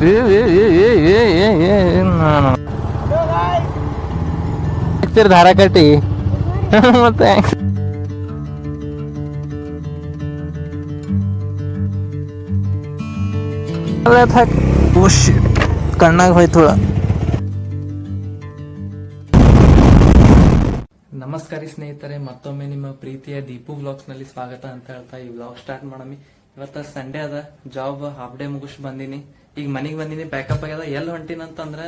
ಏ ಏ ಏ ಏ ಏ ಏ ಏ ನಾನು ಹಾಕ್ತೀರಿ ದಾರ ಕಟ್ಟಿ ಮತ್ತೆ ಉಶ್ ಕಣ್ಣಾಗ ಹೋಯ್ತು ಹುಳ ನಮಸ್ಕಾರ ಸ್ನೇಹಿತರೆ ಮತ್ತೊಮ್ಮೆ ನಿಮ್ಮ ಪ್ರೀತಿಯ ದೀಪು ವ್ಲಾಗ್ಸ್ನಲ್ಲಿ ಸ್ವಾಗತ ಅಂತ ಹೇಳ್ತಾ ಈ ವ್ಲಾಗ್ ಸ್ಟಾರ್ಟ್ ಮಾಡಮಿ ಇವತ್ತ ಸಂಡೇ ಅದ ಜಾಬ್ ಹಾಫ್ ಡೇ ಮುಗಿಸ್ ಬಂದಿನಿ ಈಗ ಮನೆಗೆ ಬಂದಿನಿ ಪ್ಯಾಕಪ್ ಆಗ್ಯದ. ಎಲ್ಲಿ ಹೊಂಟಿನ ಅಂತಂದ್ರ,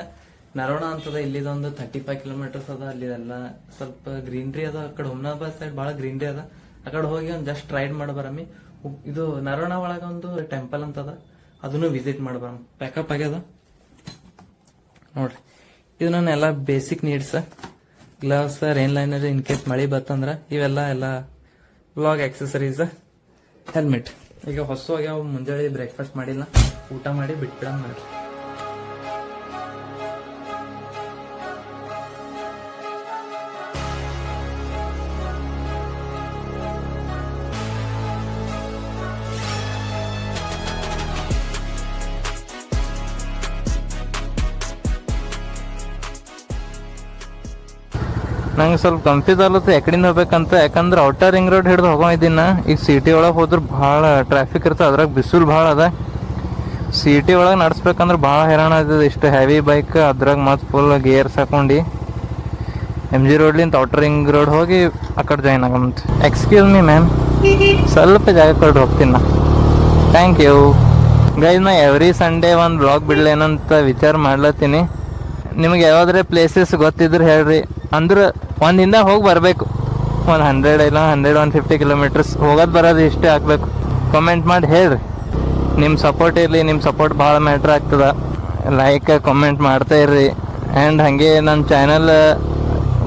ನರೋಣ ಅಂತದ ಇಲ್ಲಿದೊಂದು ಥರ್ಟಿ ಫೈವ್ ಕಿಲೋಮೀಟರ್ಸ್ ಅದ, ಅಲ್ಲಿದೆಲ್ಲ ಸ್ವಲ್ಪ ಗ್ರೀನ್ರಿ ಅದ. ಆ ಕಡೆ ಹುಮ್ನಾಬಾದ್ ಸೈಡ್ ಬಹಳ ಗ್ರೀನ್ರಿ ಅದ. ಆ ಕಡೆ ಹೋಗಿ ಒಂದ್ ಜಸ್ಟ್ ರೈಡ್ ಮಾಡಿ ಬರಮಿ. ಉಪ್- ಇದು ನರೋಣ ಒಳಗ ಒಂದು ಟೆಂಪಲ್ ಅಂತದ, ಅದನ್ನು ವಿಸಿಟ್ ಮಾಡಿ ಬ್ಯಾಕಪ್ ಆಗ್ಯದ? ನೋಡ್ರಿ. ಇದು ನನ್ನ ಎಲ್ಲ basic needs gloves rain liner in case ಮಳೆ ಬತ್ತಂದ್ರ, ಇವೆಲ್ಲ ಎಲ್ಲ ವ್ಲಾಗ್ ಆಕ್ಸೆಸರೀಸ್ ಹೆಲ್ಮೆಟ್ ಈಗ ಹೊಸ ಹೋಗ್ಯಾವ ಮುಂಜಾನೆ ಬ್ರೇಕ್ಫಾಸ್ಟ್ ಮಾಡಿಲ್ಲ. ಊಟ ಮಾಡಿ ಬಿಟ್ಬಿಡ ಮಾಡ್ರಿ ನಂಗೆ ಸ್ವಲ್ಪ ಕನ್ಫ್ಯೂಸ್ ಆಗ್ಲತ್ತ ಎಕಡಿಂದ ಹೋಗ್ಬೇಕಂತ, ಯಾಕಂದ್ರೆ ಔಟರ್ ರಿಂಗ್ ರೋಡ್ ಹಿಡಿದು ಹೋಗಿದ್ದೀನ ಈಗ ಸಿಟಿ ಒಳಗೆ ಹೋದ್ರೆ ಭಾಳ ಟ್ರಾಫಿಕ್ ಇರ್ತದೆ, ಅದ್ರಾಗ ಬಿಸಿಲು ಭಾಳ ಅದ. ಸಿಟಿ ಒಳಗೆ ನಡ್ಸ್ಬೇಕಂದ್ರೆ ಭಾಳ ಹೈರಾಣ ಆಗ್ತದೆ. ಇಷ್ಟು ಹೆವಿ ಬೈಕ್ ಅದ್ರಾಗ ಮತ್ತು ಫುಲ್ ಗೇರ್ಸ್ ಹಾಕೊಂಡು ಎಂ ಜಿ ರೋಡ್ಲಿಂದ ಔಟರ್ ರಿಂಗ್ ರೋಡ್ ಹೋಗಿ ಆ ಕಡೆ ಜಾಯ್ನ್ ಆಗಂತ. ಎಕ್ಸ್ಕ್ಯೂಸ್ ಮೀ ಮ್ಯಾಮ್ ಸ್ವಲ್ಪ ಜಾಗ ಕೊಡ್ರಿ, ಹೋಗ್ತೀನಿ ನಾ. ಥ್ಯಾಂಕ್ ಯು ಗೈಸ್ ನಾ ಎವ್ರಿ ಸಂಡೇ ಒಂದು ಬ್ಲಾಗ್ ಬಿಡ್ಲೇನಂತ ವಿಚಾರ ಮಾಡ್ಲತ್ತೀನಿ. ನಿಮ್ಗೆ ಯಾವ್ದಾರ ಪ್ಲೇಸಸ್ ಗೊತ್ತಿದ್ರೆ ಹೇಳ್ರಿ. ಅಂದ್ರೆ ಒಂದಿಂದ ಹೋಗಿ ಬರಬೇಕು. ಒಂದು ಹಂಡ್ರೆಡ್ ಇಲ್ಲ ಹಂಡ್ರೆಡ್ ಒನ್ ಫಿಫ್ಟಿ ಕಿಲೋಮೀಟರ್ಸ್ ಹೋಗೋದು ಬರೋದು ಇಷ್ಟೇ ಹಾಕ್ಬೇಕು ಕಮೆಂಟ್ ಮಾಡಿ ಹೇಳ್ರಿ. ನಿಮ್ಮ ಸಪೋರ್ಟ್ ಇರಲಿ ನಿಮ್ಮ ಸಪೋರ್ಟ್ ಭಾಳ ಮ್ಯಾಟ್ರ್ ಆಗ್ತದ. ಲೈಕ್ ಕಾಮೆಂಟ್ ಮಾಡ್ತಾ ಇರ್ರಿ. ಆ್ಯಂಡ್ ಹಾಗೆ ನನ್ನ ಚಾನಲ್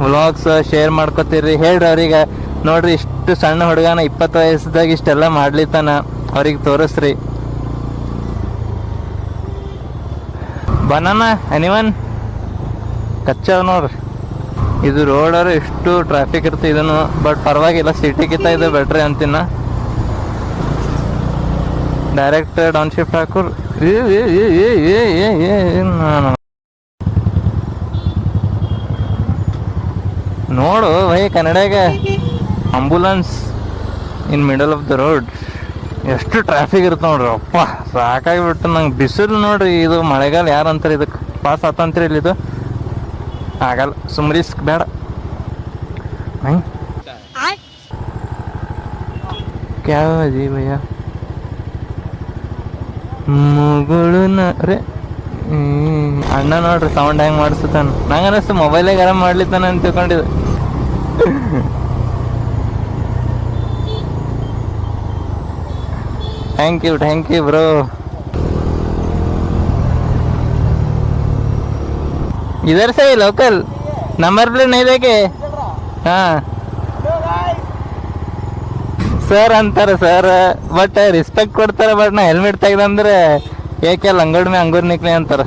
ವ್ಲಾಗ್ಸ್ ಶೇರ್ ಮಾಡ್ಕೊತೀರಿ. ಹೇಳ್ರಿ ಅವ್ರಿಗೆ, ನೋಡ್ರಿ ಇಷ್ಟು ಸಣ್ಣ ಹುಡುಗನ ಇಪ್ಪತ್ತು ವಯಸ್ಸದಾಗ ಇಷ್ಟೆಲ್ಲ ಮಾಡ್ಲಿತ್ತಾನ ಅವ್ರಿಗೆ ತೋರಿಸ್ರಿ. ಬನಾನ ಎನಿವನ್ ಕಚ್ಚವ ನೋಡ್ರಿ. ಇದು ರೋಡರು ಇಷ್ಟು ಟ್ರಾಫಿಕ್ ಇದನ್ನು ಬಟ್ ಪರವಾಗಿಲ್ಲ ಸಿಟಿಗಿಂತ ಇದು ಬೆಟ್ರಿ ಅಂತಿನ. ಡೈರೆಕ್ಟ್ ಡೌನ್ ಶಿಫ್ಟ್ ಹಾಕುರ್ ನೋಡು ವೈ ಕನ್ನಡಾಗ. Ambulance in middle of the road ಎಷ್ಟು ಟ್ರಾಫಿಕ್ ಇರುತ್ತೆ ನೋಡ್ರಿ ಅಪ್ಪ. ಸಾಕಾಗಿಬಿಟ್ಟು ನಂಗೆ ಬಿಸಿಲು ನೋಡ್ರಿ ಇದು ಮಳೆಗಾಲ ಯಾರು ಅಂತಾರೆ ಇದಕ್ಕೆ ಪಾಸ್ ಆತಂತ್ರಿ ಇಲ್ಲಿ ಇದು. ಆಗಲ್ಲ ಸುಮ್ ರಿಸ್ಕ್ ಬೇಡ. ಹ್ಞೂ ಕ್ಯಾವ ಭಯ್ಯ ಮುಗುಳು ರೇ ಅಣ್ಣ ನೋಡ್ರಿ ಸೌಂಡ್ ಹೆಂಗ್ ಮಾಡಿಸ್ತಾನ ನಂಗೆ ಅನಿಸ್ತು ಮೊಬೈಲಾಗ ಆರಾಮ್ ಮಾಡ್ಲಿತ್ತಾನ ಅಂತ ತಿಳ್ಕೊಂಡಿದ್ದೆ thank you thank you bro इधर से ही लोकल नंबर प्लेट नहीं देखे हाँ sir ಅಂತಾರೆ ಸರ್ ಬಟ್ ರೆಸ್ಪೆಕ್ಟ್ ಕೊಡ್ತಾರೆ ಬಟ್ ನಾ ಹೆಲ್ಮೆಟ್ ತೆಗ್ದಂದ್ರೆ ಏಕೆ ಲಂಗಡ್ಮೆ ಅಂಗೂರ್ ನಿಕ್ಲಿ ಅಂತಾರೆ.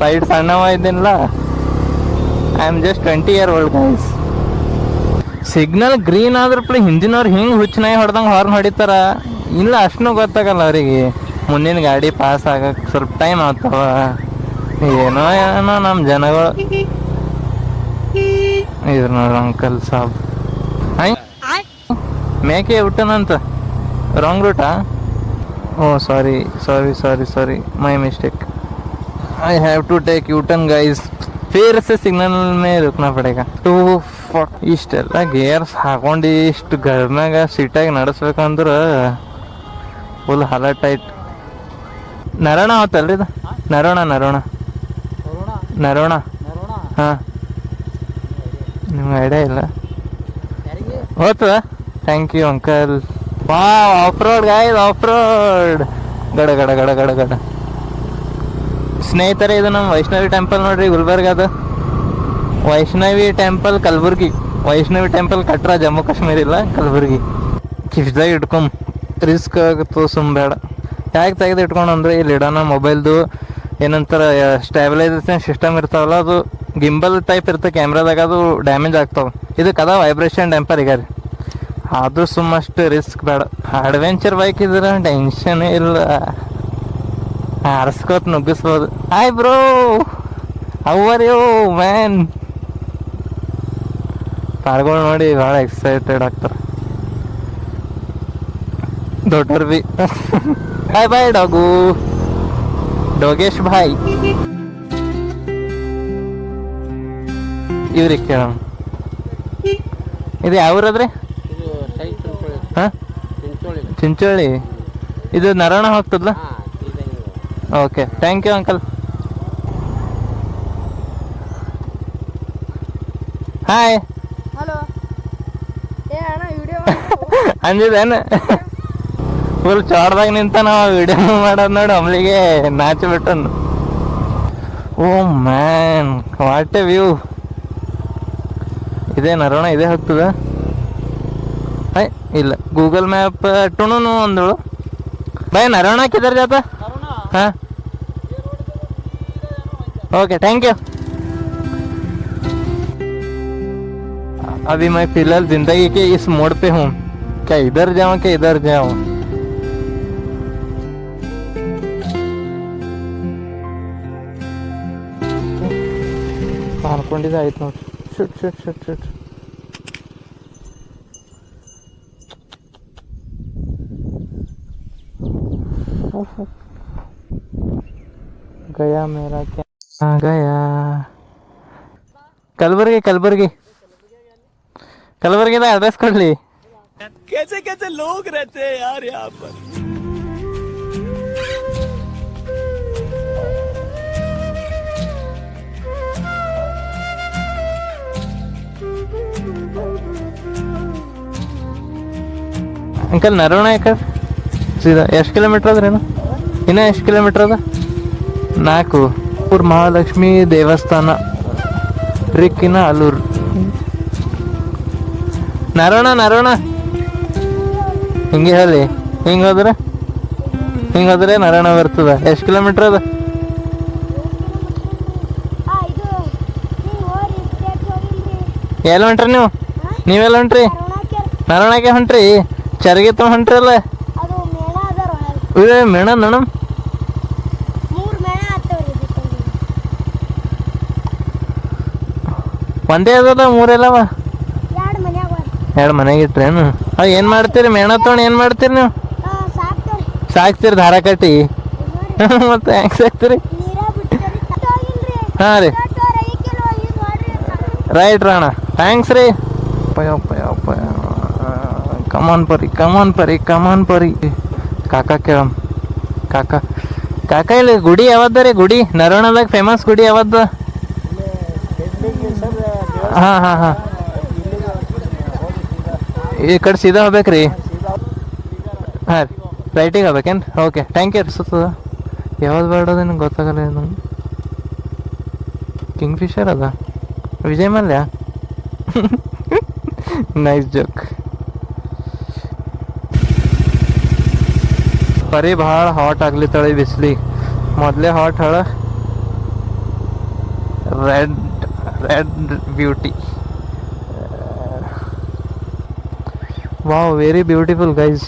ಫೈಟ್ ಸಣ್ಣವ ಇದ್ದೀನಲ್ಲ I am just twenty year old guys signal green ಆದ್ರ ಪ್ಲೇ ಹಿಂದಿನವ್ರು ಹಿಂಗೆ ಹುಚ್ಚನಾಗಿ ಹೊಡೆದಂಗೆ ಹಾರ್ನ್ ಹೊಡಿತಾರ? ಇಲ್ಲ ಅಷ್ಟು ಗೊತ್ತಾಗಲ್ಲ ಅವರಿಗೆ. ಮುಂದಿನ ಗಾಡಿ ಪಾಸ್ ಆಗಕ್ಕೆ ಸ್ವಲ್ಪ ಟೈಮ್ ಆಗ್ತಾವ. ಏನೋ ಏನೋ ನಮ್ಮ ಜನಗಳು. ಇದ್ರ ನೋಡ್ರಿ ಅಂಕಲ್ ಸಾಬ್. ಮೇಕೆ ಹುಟ್ಟನಂತ wrong ರೂಟಾ oh sorry sorry sorry sorry my mistake I have to take U turn guys फिर से सिग्नल में रुकना पड़ेगा ಟು ಇಷ್ಟೆಲ್ಲ ಗೇರ್ಸ್ ಹಾಕೊಂಡು ಇಷ್ಟು ಗರ್ಮ್ಯಾಗ ಸಿಟ್ಟಾಗಿ ನಡೆಸ್ಬೇಕಂದ್ರೆ ಫುಲ್ ಹಲ ಟೈಟ್ ನರೋಣ ಅವತ್ತಲ್ರಿ ಇದು ನರೋಣ ನರೋಣ ನರೋಣ ಹಾಂ ನಿಮ್ಗೆ ಐಡಿಯಾ ಇಲ್ಲ ಹೋಗ್ತದ ಥ್ಯಾಂಕ್ ಯು ಅಂಕಲ್ ಬಾ off road guys off road ಗಡ ಗಡ ಗಡ ಗಡ ಗಡ. ಸ್ನೇಹಿತರೆ, ಇದು ನಮ್ಮ ವೈಷ್ಣವಿ ಟೆಂಪಲ್ ನೋಡ್ರಿ, ಗುಲ್ಬರ್ಗ ಅದು. ವೈಷ್ಣವಿ ಟೆಂಪಲ್ ಕಲಬುರ್ಗಿ. ವೈಷ್ಣವಿ ಟೆಂಪಲ್ ಕಟ್ರ ಜಮ್ಮು ಕಾಶ್ಮೀರ ಇಲ್ಲ, ಕಲಬುರ್ಗಿ. ಕಿಶ್ದಾಗ ಇಟ್ಕೊಂಡ್ ರಿಸ್ಕ್ ಆಗುತ್ತೋ ಸುಮ್ ಬೇಡ. ಯಾಕೆ ತೆಗೆದು ಇಟ್ಕೊಂಡು ಅಂದ್ರೆ, ಇಲ್ಲಿ ಇಡೋಣ ಮೊಬೈಲ್ದು ಏನಂತಾರ ಸ್ಟೆಬಿಲೈಸೇಷನ್ ಸಿಸ್ಟಮ್ ಇರ್ತಾವಲ್ಲ, ಅದು ಗಿಂಬಲ್ ಟೈಪ್ ಇರ್ತದೆ ಕ್ಯಾಮ್ರಾದಾಗ ಅದು ಡ್ಯಾಮೇಜ್ ಆಗ್ತಾವೆ. ಇದಕ್ಕೆ ಅದ ವೈಬ್ರೇಷನ್ ಟೆಂಪರ್ ಈಗ ರೀ. ಆದ್ರೂ ಸುಮ್ಮಷ್ಟು ರಿಸ್ಕ್ ಬೇಡ. ಅಡ್ವೆಂಚರ್ ಬೈಕ್ ಇದ್ರೆ ಟೆನ್ಷನ್ ಇಲ್ಲ. ಹರ್ಸ್ಕೊತ್ ನುಗ್ಗಿಸ್ಬೋದು. Hi bro how are you man ಪಾರ್ಗಳು ನೋಡಿ ಭಾಳ ಎಕ್ಸೈಟೆಡ್ ಆಗ್ತಾರೆ. ದೊಡ್ಡವ್ರು ಬಿ ಬಾಯ್ ಬಾಯ್ ಡಾಗು. ಡೋಗೇಶ್ ಭಾಯ್. ಇವ್ರಿಗೆ ಕೇಳೋಣ. ಇದು ಯಾವ ಊರದ್ರಿ ಇದು ಸೈ ಚಿಂಚೋಳಿ ಹಾಂ? ಚಿಂಚೋಳಿ. ಚಿಂಚೋಳಿ ಇದು ನರಣ ಹೋಗ್ತದಲ್ಲ ಹಾಂ okay thank you uncle hi hello ಏ ಅಣ್ಣ ವಿಡಿಯೋ ಅಂದಿದ್ದೇನು ಫುಲ್ ಚೋಡ್ದಾಗ ನಿಂತ ನಾವು ವಿಡಿಯೋ ಮಾಡೋದು ನೋಡಿ ಅಮ್ಲಿಗೆ ನಾಚಿ ಬಿಟ್ಟನು. Oh man what a view ಇದೇ ನರೋಣ ಇದೇ ಹೋಗ್ತದ ಹಾಯ್ ಇಲ್ಲ ಗೂಗಲ್ ಮ್ಯಾಪ್ ಟುಣು ಅಂದಳು ಬಾಯ್ ನರೋಣ ಕಿದರ್ ಜಾತ हाँ ओके थैंक यू अभी मैं फिलहाल जिंदगी के इस मोड़ पे हूँ क्या इधर जाऊँ क्या इधर जाऊँ ಅನ್ಕೊಂಡಿದ್ದೆ ಆಯ್ತು ನೋಡಿ ಶುಟ್ ಶುಟ್ ಶುಟ್ ಶುಟ್ गया मेरा क्या आ गया ಕಲಬುರ್ಗಿ ಕಲಬುರ್ಗಿ ಕಲಬುರ್ಗಿದ ಅಡ್ರೆಸ್ ಕೊಡ್ಲಿ कैसे कैसे लोग रहते हैं यार यहाँ पर ಅಂಕಲ್ ನರವಣ ಯಾಕಡೆ ಸೀದಾ ಎಷ್ಟು ಕಿಲೋಮೀಟ್ರ್ ಅದ್ರೇನು ಇನ್ನ ಎಷ್ಟು ಕಿಲೋಮೀಟ್ರ್ ಅದ? ನಾಲ್ಕು. ಊರ್ ಮಹಾಲಕ್ಷ್ಮಿ ದೇವಸ್ಥಾನ ರಿಕ್ಕಿನ ಅಲ್ಲೂರು. ನರೋಣ ನರೋಣ ಹಿಂಗೆ ಹೇಳಿ. ಹಿಂಗೆ ಹೋದ್ರೆ? ಹಿಂಗೆ ಹೋದ್ರೆ ನರೋಣ ಬರ್ತದ. ಎಷ್ಟು ಕಿಲೋಮೀಟ್ರ್ ಅದ? ಎಲ್ಲ ಹೊಂಟ್ರಿ ನೀವು? ನೀವೆಲ್ಲ ಹೊಂಟ್ರಿ? ನರೋಣಕ್ಕೆ ಹೊಂಟ್ರಿ? ಚರಗಿ ಹೊಂಟ್ರಲ್ಲ? ಇವೆ ಮೇಣ ಇದಕ್ಕೆ ಒಂದೇ ಅದದ ಮೂರೆಲ್ಲವ ಎರಡು ಎರಡು ಮನೆಗೆ ಇಟ್ರೇನು ಅವ್ ಏನು ಮಾಡ್ತೀರಿ? ಮೇಣ ತೊಗೊಂಡು ಏನು ಮಾಡ್ತೀರಿ ನೀವು? ಸಾಕ್ತೀರಿ ದಾರ ಕಟ್ಟಿ? ಮತ್ತೆ ಹೆಂಗೆ ಸಾಕ್ತೀರಿ? ಹಾಂ ರೀ. ರೈಟ್ ರಾಣ ಥ್ಯಾಂಕ್ಸ್ ರೀ. ಪಯ ಪಯ ಪಯ. ಕಮಾನ್ ಪರಿ ಕಮಾನ್ ಪರಿ ಕಮಾನ್ ಪರಿ. ಕಾಕ ಕೇಳಮ್ ಕಾಕ ಕಾಕ ಇಲ್ಲಿ ಗುಡಿ ಯಾವದ್ದ ರೀ? ಗುಡಿ ನರವಣದಾಗ ಫೇಮಸ್ ಗುಡಿ ಯಾವ್ದ? ಹಾಂ ಹಾಂ ಹಾಂ. ಈ ಕಡೆ ಸೀದಾ ಹೋಗ್ಬೇಕ್ರಿ ಹಾಂ ರೀ. ರೈಟಿಗೆ ಹೋಗ್ಬೇಕೇನು ಓಕೆ ಥ್ಯಾಂಕ್ ಯು ಸುತ್ತ ಯಾವ್ದು ಬೇಡದ ನಂಗೆ ಗೊತ್ತಾಗಲ್ಲ ನಂಗೆ ಕಿಂಗ್ ಫಿಶರ್ ಅದ? ವಿಜಯ್ ಮಲ್ಯ? ನೈಸ್ ಜೋಕ್ ಪರಿ ಭಾಳ ಹಾಟ್ ಆಗ್ಲಿತ್ತಾಳೆ ಈ ಬಿಸ್ಲಿ. ಮೊದಲೇ hot ಹಳ. Red red beauty wow very beautiful guys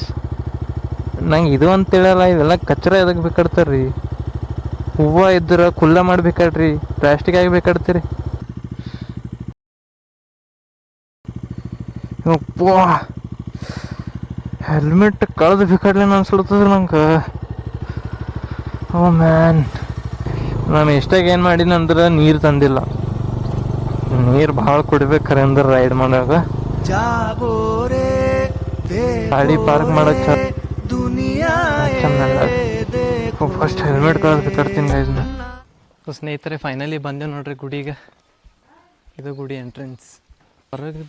ನಂಗೆ ಇದು ಅಂತ ಹೇಳಲ್ಲ, ಇವೆಲ್ಲ ಕಚ್ರ ಎದಕ್ಕೆ ಬೇಕಾಡ್ತಾರ್ರಿ ಹೂವು ಇದ್ರೆ ಕುಲ್ಲ ಮಾಡ್ಬೇಕಾಡ್ರಿ ಪ್ಲಾಸ್ಟಿಕ್ ಆಗಿ ಬೇಕಾಡ್ತೀರಿ ಯಪ್ಪಾ. ಹೆಲ್ಮೆಟ್ ಕಳೆದು ಬಿಕ್ಕಡ್ಲೇನು ಅನ್ಸ್ಲತ್ತದ್ರಿ ನಂಗೆ? Oh man. ನಾನು ಎಷ್ಟಾಗಿ ಏನು ಮಾಡಿನ ಅಂದ್ರೆ ನೀರು ತಂದಿಲ್ಲ. ನೀರು ಭಾಳ ಕುಡಿಬೇಕ್ರೆ ಅಂದ್ರೆ ರೈಡ್ ಮಾಡಾಗ ಗಾಡಿ ಪಾರ್ಕ್ ಮಾಡಕ್ ಫಸ್ಟ್ ಹೆಲ್ಮೆಟ್ ಕಳೆದು ಬಿಕ್ಕಾಡ್ತೀನಿ ಸೊ ಸ್ನೇಹಿತರೆ ಫೈನಲಿ ಬಂದೆ ನೋಡ್ರಿ ಗುಡಿಗೆ. ಇದು ಗುಡಿ ಎಂಟ್ರೆನ್ಸ್ ಹೊರಗೆ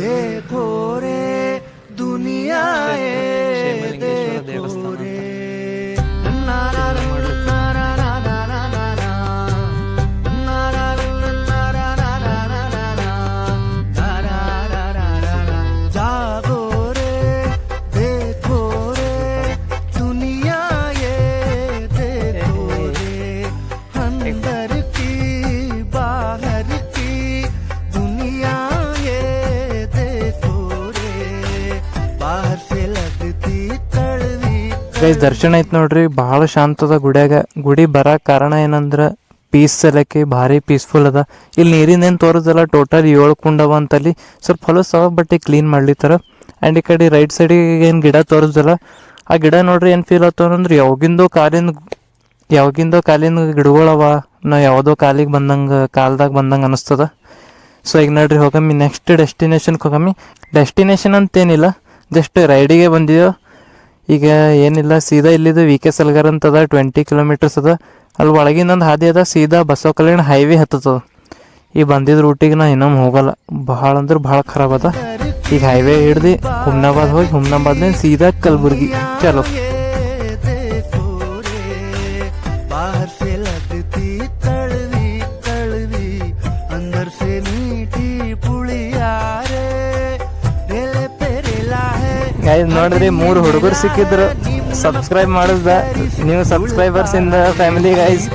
দেখো রে দুনিয়ায় দেখো রে। ಗೈಸ್ ದರ್ಶನ ಐತ್ ನೋಡ್ರಿ. ಬಹಳ ಶಾಂತದ ಗುಡಿಯಾಗ. ಗುಡಿ ಬರಕ್ ಕಾರಣ ಏನಂದ್ರ ಪೀಸ್ ಸಲಕ್ಕೆ ಭಾರಿ ಪೀಸ್ಫುಲ್ ಅದ. ಇಲ್ಲಿ ನೀರಿನ ಏನು ತೋರಿಸಲ್ಲ ಟೋಟಲ್ ಏಳು ಕುಂಡವ ಅಂತಲ್ಲಿ. ಸ್ವಲ್ಪ ಹೊಲಸು ಬಟ್ಟೆ ಕ್ಲೀನ್ ಮಾಡ್ಲಿತ್ತಾರ. ಆ್ಯಂಡ್ ಈ ಕಡೆ ರೈಟ್ ಸೈಡಿಗೆ ಏನು ಗಿಡ ತೋರಿಸಲ್ಲ ಆ ಗಿಡ ನೋಡ್ರಿ ಏನು ಫೀಲ್ ಆಗ್ತಾವಂದ್ರೆ ಯಾವಾಗಿಂದೋ ಕಾಲಿನ ಯಾವಾಗಿಂದೋ ಕಾಲಿನ ಗಿಡಗಳವ ನಾ ಯಾವುದೋ ಕಾಲಿಗೆ ಬಂದಂಗೆ, ಕಾಲ್ದಾಗ ಬಂದಂಗೆ ಅನಿಸ್ತದ. ಸೊ ಈಗ ನೋಡ್ರಿ, ಹೋಗಮ್ಮಿ ನೆಕ್ಸ್ಟ್ ಡೆಸ್ಟಿನೇಷನ್ಗೆ ಹೋಗಮ್ಮಿ. ಡೆಸ್ಟಿನೇಷನ್ ಅಂತೇನಿಲ್ಲ. ಜಸ್ಟ್ ರೈಡಿಗೆ ಬಂದಿದ್ದೆವು ಈಗ ಏನಿಲ್ಲ ಸೀದಾ ಇಲ್ಲಿದು ವಿ ಕೆ ಸಲ್ಗರ್ ಅಂತದ ಟ್ವೆಂಟಿ ಕಿಲೋಮೀಟರ್ಸ್ ಅದ ಅಲ್ಲಿ ಒಳಗಿನೊಂದು ಹಾದಿ ಅದ ಸೀದಾ ಬಸವ ಕಲ್ಯಾಣ ಹೈವೇ ಹತ್ತದ ಈ ಬಂದಿದ್ದ ರೂಟಿಗೆ ನಾ ಇನ್ನೊಮ್ಮೆ ಹೋಗಲ್ಲ ಭಾಳ ಅಂದ್ರೆ ಭಾಳ ಖರಾಬ್ ಅದ ಈಗ ಹೈವೇ ಹಿಡ್ದು ಹುಮ್ನಾಬಾದ್ ಹೋಗಿ ಹುಮ್ನಾಬಾದ್ನೇ ಸೀದಾ ಕಲಬುರ್ಗಿ ಚಲೋ ನೋಡಿದ್ರಿ ಮೂರು ಹುಡುಗರು ಸಿಕ್ಕಿದ್ರು. ಸಬ್ಸ್ಕ್ರೈಬ್ ಮಾಡಿಸ್ದ ನೀವು ಸಬ್ಸ್ಕ್ರೈಬರ್ಸ್ ಇಂದ ಫ್ಯಾಮಿಲಿ ಗೈಸ್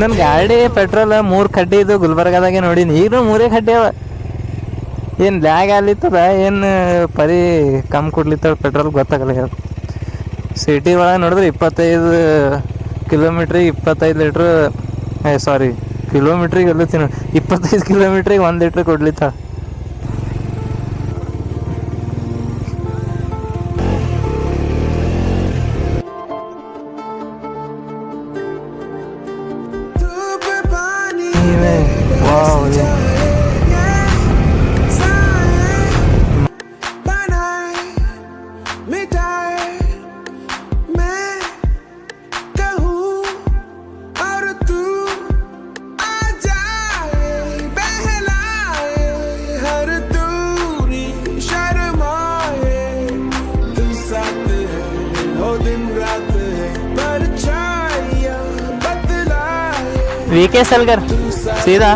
ನನ್ನ ಗಾಡಿ ಪೆಟ್ರೋಲ್ ಮೂರು ಕಡ್ಡಿ ಇದು ಗುಲ್ಬರ್ಗಾದಾಗೆ ನೋಡೀನಿ. ಈಗ ಮೂರೇ ಕಡ್ಡಿ ಅವ. ಏನು ಲ್ಯಾಗ್ ಆಗ್ಲಿತ್ತದ? ಏನು ಪರಿ ಕಮ್ಮಿ ಕೊಡ್ಲಿತ್ತ ಪೆಟ್ರೋಲ್ ಗೊತ್ತಾಗಲ್ಲ ಸಿಟಿ ಒಳಗೆ ನೋಡಿದ್ರೆ ಇಪ್ಪತ್ತೈದು ಕಿಲೋಮೀಟ್ರಿಗೆ ಇಪ್ಪತ್ತೈದು ಲೀಟ್ರ್ ಸಾರಿ ಕಿಲೋಮೀಟ್ರಿಗೆ ಎಲ್ಲತ್ತೀನಿ ಇಪ್ಪತ್ತೈದು ಕಿಲೋಮೀಟ್ರಿಗೆ ಒಂದು ಲೀಟ್ರ್ ಕೊಡ್ಲಿತ್ತಾಳ ವಿ ಕೆ ಸಲ್ಗರ್ ಸೀದಾ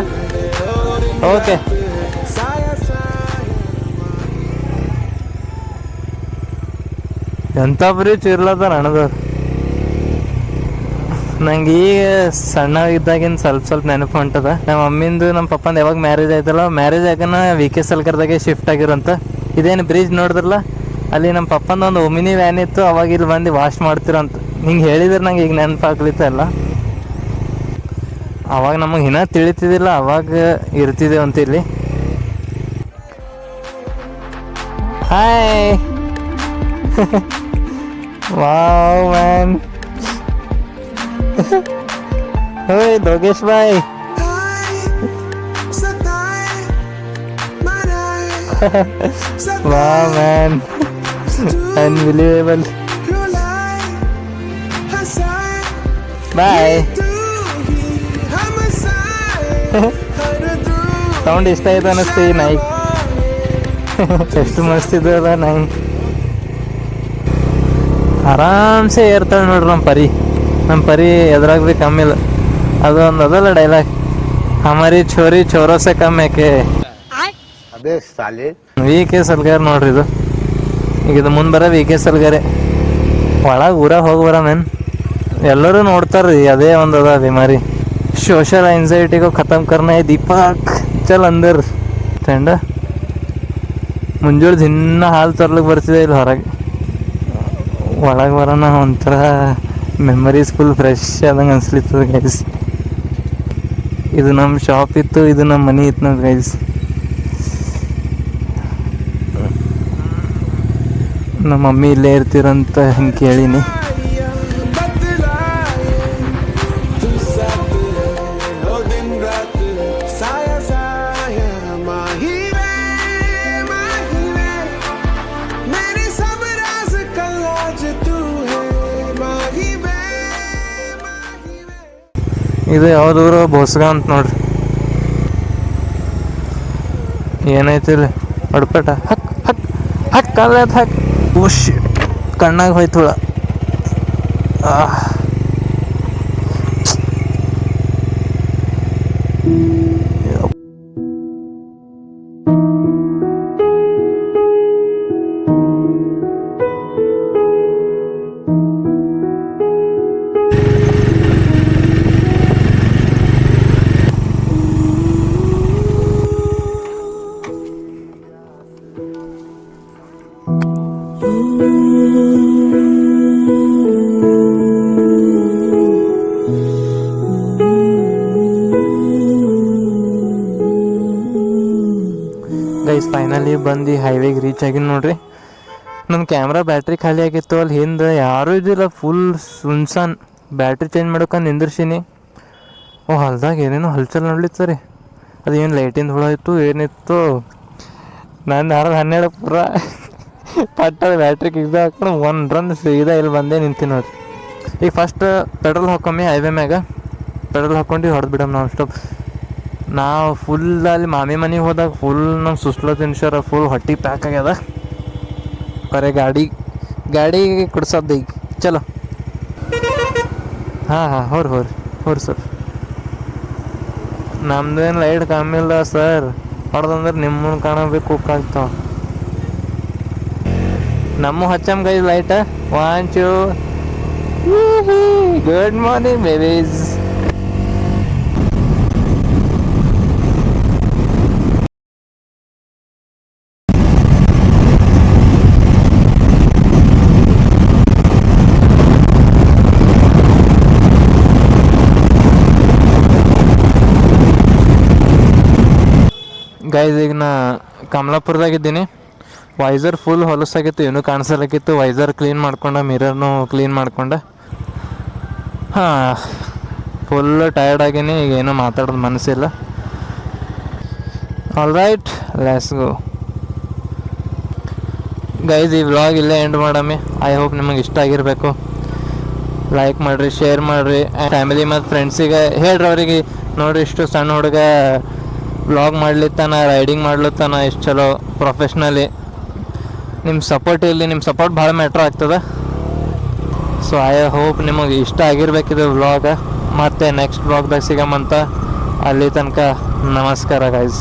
ಓಕೆ ಎಂಥ ಬರೀ ಇರ್ಲದ ಅಣ್ಣದವ್ರು ನಂಗೆ ಈಗ ಸಣ್ಣ ಇದ್ದಾಗಿನ ಸ್ವಲ್ಪ ಸ್ವಲ್ಪ ನೆನಪು ಹೊಂಟದ. ನಮ್ಮ ಮಮ್ಮಿಂದು ನಮ್ಮ ಪಪ್ಪಂದು ಯಾವಾಗ ಮ್ಯಾರೇಜ್ ಆಯ್ತಲ್ಲ ಮ್ಯಾರೇಜ್ ಆಗನ ವಿ ಕೆ ಸಲ್ಕರ್ದಾಗೆ ಶಿಫ್ಟ್ ಆಗಿರೋಂತ ಇದೇನು ಬ್ರಿಜ್ ನೋಡಿದ್ರಲ್ಲ, ಅಲ್ಲಿ ನಮ್ಮ ಪಪ್ಪಂದು ಒಂದು ಒಮಿನಿ ವ್ಯಾನ್ ಇತ್ತು, ಅವಾಗ ಇಲ್ಲಿ ಬಂದು ವಾಶ್ ಮಾಡ್ತಿರಂತ. ಹಿಂಗೆ ಹೇಳಿದ್ರೆ ನಂಗೆ ಈಗ ನೆನಪಾಗ್ಲಿತ್ತ ಎಲ್ಲ ಅವಾಗ ನಮಗೆ ಇನ್ನೂ ತಿಳಿತಿದ್ದಿಲ್ಲ, ಅವಾಗ ಇರ್ತಿದ್ದೇವೆ ಅಂತ ಇಲ್ಲಿ. ಹಾಯ್ ವಾವ್ ಮ್ಯಾನ್ ಹೋಯ್ ದೋಗೇಶ್ ಬಾಯ್ ವಾವ್ ಮ್ಯಾನ್ ಅನ್ಬಿಲೀವೇಬಲ್ ಬಾಯ್ ಸೌಂಡ್ ಇಷ್ಟ ಆಯ್ತು ಅನ್ನಿಸ್ತು ಈ ನಾಯಿ. ಎಷ್ಟು ಮಸ್ತ್ ಇದ್ದದ ನಾಯಿ. ಆರಾಮ್ಸೆ ಏರ್ತಾಳೆ ನೋಡ್ರಿ ನಮ್ಮ ಪರಿ. ನಮ್ಮ ಪರಿ ಎದ್ರಾಗ ಭೀ ಕಮ್ಮಿ ಇಲ್ಲ. ಅದು ಒಂದು ಅದಲ್ಲ ಡೈಲಾಗ್ ಹಮಾರಿ ಚೋರಿ ಚೋರೋಸೆ ಕಮ್ಮಿ ಯಾಕೆ ಅದೇ ಸಾಲೆ ವಿ ಕೆ ಸಲ್ಗಾರ್ ನೋಡ್ರಿ ಇದು. ಈಗ ಇದು ಮುಂದೆ ಬರ ವಿ ಕೆ ಸಲ್ಗಾರೆ. ಒಳಗೆ ಊರಾಗ ಹೋಗಿ ಬರ ಮೇನ್. ಎಲ್ಲರೂ ನೋಡ್ತಾರ್ರಿ ಅದೇ ಒಂದು ಅದ ಬಿಮಾರಿ ಸೋಷಲ್ एंजाइटी को ख़त्म करना है दीपक चल अंदर ತಂಡ ಮುಂಜಾನೆ ದಿನ ಹಾಲು ತರ್ಲಿಕ್ಕೆ ಬರ್ತಿದೆ ಇಲ್ಲಿ ಹೊರಗೆ ಒಳಗೆ ಬರೋಣ ಒಂಥರ ಮೆಮರೀಸ್ ಫುಲ್ ಫ್ರೆಶ್ ಆದಂಗೆ ಅನ್ಸ್ಲಿತ್ತದ ಗೈಸ್ ಇದು ನಮ್ಮ ಶಾಪ್ ಇತ್ತು ಇದು ನಮ್ಮ ಮನೆ ಇತ್ತು ನೋಡಿ ಗೈಸ್ ನಮ್ಮ ಮಮ್ಮಿ ಇಲ್ಲೇ ಇರ್ತೀರಂತ ಹಿಂಗೆ ಕೇಳೀನಿ ಇದು ಯಾವ್ದೂರು ಬೋಸ್ಗ ಅಂತ ನೋಡ್ರಿ. ಏನೈತಿ ಇಲ್ಲಿ? ಹೊಡ್ಪೇಟ ಹಕ್ ಹಕ್ ಹಕ್ ಕಾಲ ಹಕ್. ಉಶ್ ಕಣ್ಣಾಗ ಹೋಯ್ತು ಹುಳ ಮಾಡಿ ಬಂದು ಹೈವೇಗೆ ರೀಚ್ ಆಗಿ ನೋಡ್ರಿ. ನನ್ನ ಕ್ಯಾಮ್ರಾ ಬ್ಯಾಟ್ರಿ ಖಾಲಿ ಆಗಿತ್ತು, ಅಲ್ಲಿ ಹಿಂದೆ ಯಾರೂ ಇದ್ದಿಲ್ಲ ಫುಲ್ ಸುನ್ಸಾನ್. ಬ್ಯಾಟ್ರಿ ಚೇಂಜ್ ಮಾಡೋಕೆ ನಿಂದಿರ್ಸೀನಿ. ಓ, ಹೊಲ್ದಾಗ ಏನೇನೋ ಹಲ್ಚಲ್ ನೋಡ್ಲಿತ್ತು ರೀ ಏನು ಲೈಟಿಂದ ಹುಳ ಇತ್ತು, ಏನಿತ್ತು? ನಾನು ಯಾರು ಹನ್ನೆರಡು ಪೂರ ಪಟ್ಟ ಬ್ಯಾಟ್ರಿ ಕಿಗ್ದು ಹಾಕೊಂಡು ಒಂದು ರನ್ ಸೀದಾ ಇಲ್ಲಿ ಬಂದೆ ನಿಂತೀನಿ ನೋಡ್ರಿ. ಈಗ ಫಸ್ಟ್ ಪೆಟ್ರೋಲ್ ಹಾಕೊಮ್ಮಿ ಹೈವೇ ಮ್ಯಾಗ. ಪೆಟ್ರೋಲ್ ಹಾಕೊಂಡು ಹೊಡೆದು ಬಿಡಮ್ ನಾವು ಸ್ಟಾಪ್ ನಾವು ಫುಲ್ ಅಲ್ಲಿ ಮಾಮಿ ಮನೆಗೆ ಹೋದಾಗ ಫುಲ್ ನಮ್ಮ ಸುಸ್ಲ ಫುಲ್ ಹೊಟ್ಟೆ ಪ್ಯಾಕ್ ಆಗ್ಯದ. ಬರೀ ಗಾಡಿ ಗಾಡಿ ಕುಡ್ಸದ್ದು ಈಗ. ಚಲೋ. ಹಾಂ ಹಾಂ, ಹೋರಿ ಹೋರಿ ಹೋರಿ ಸರ್ ನಮ್ದೇನು ಲೈಟ್ ಕಮ್ಮಿ ಇಲ್ಲ ಸರ್ ಹೊಡೆದಂದ್ರೆ ನಿಮ್ಮನ್ನು ಕಾಣಬೇಕು ಆಗ್ತಾವ. ನಮ್ಮ ಹಚ್ಚಮ್ ಗೈ ಲೈಟ್ ವಾಂಚು ಗುಡ್ ಮಾರ್ನಿಂಗ್ ಬೇಬೀಸ್ ಗೈಸ್ ಈಗ ನಾ ಕಮಲಾಪುರದಾಗಿದ್ದೀನಿ. ವೈಸರ್ ಫುಲ್ ಹೊಲಸಾಗಿತ್ತು, ಏನೂ ಕಾಣಿಸಲಕ್ಕಿತ್ತು. ವೈಸರ್ ಕ್ಲೀನ್ ಮಾಡ್ಕೊಂಡ ಮಿರರ್ನು ಕ್ಲೀನ್ ಮಾಡ್ಕೊಂಡ. ಹಾಂ ಫುಲ್ ಟಯರ್ಡ್ ಆಗೀನಿ, ಈಗ ಏನೂ ಮಾತಾಡೋದು ಮನಸ್ಸಿಲ್ಲ. All right let's go guys ಈ ವ್ಲಾಗ್ ಇಲ್ಲೇ ಎಂಡ್ ಮಾಡಮ್ಮಿ ಐ ಹೋಪ್ ನಿಮಗೆ ಇಷ್ಟ ಆಗಿರಬೇಕು. ಲೈಕ್ ಮಾಡಿರಿ ಶೇರ್ ಮಾಡಿರಿ ಫ್ಯಾಮಿಲಿ ಮತ್ತು ಫ್ರೆಂಡ್ಸಿಗೆ ಹೇಳ್ರಿ ಅವರಿಗೆ. ನೋಡ್ರಿ, ಇಷ್ಟು ಸಣ್ಣ ಹುಡುಗ ವ್ಲಾಗ್ ಮಾಡ್ಲಿತ್ತಾನ ರೈಡಿಂಗ್ ಮಾಡ್ಲತ್ತಾನ ಎಷ್ಟು ಚಲೋ ಪ್ರೊಫೆಷ್ನಲಿ ನಿಮ್ಮ ಸಪೋರ್ಟ್ ಇಲ್ಲಿ ನಿಮ್ಮ ಸಪೋರ್ಟ್ ಭಾಳ ಮ್ಯಾಟ್ರ್ ಆಗ್ತದೆ. ಸೊ ಐ ಹೋಪ್ ನಿಮಗೆ ಇಷ್ಟ ಆಗಿರ್ಬೇಕಿದೆ ವ್ಲಾಗ ಮತ್ತೆ ನೆಕ್ಸ್ಟ್ ಬ್ಲಾಗ್ದಾಗ ಸಿಗಮಂತ, ಅಲ್ಲಿ ತನಕ ನಮಸ್ಕಾರ ಗೈಸ್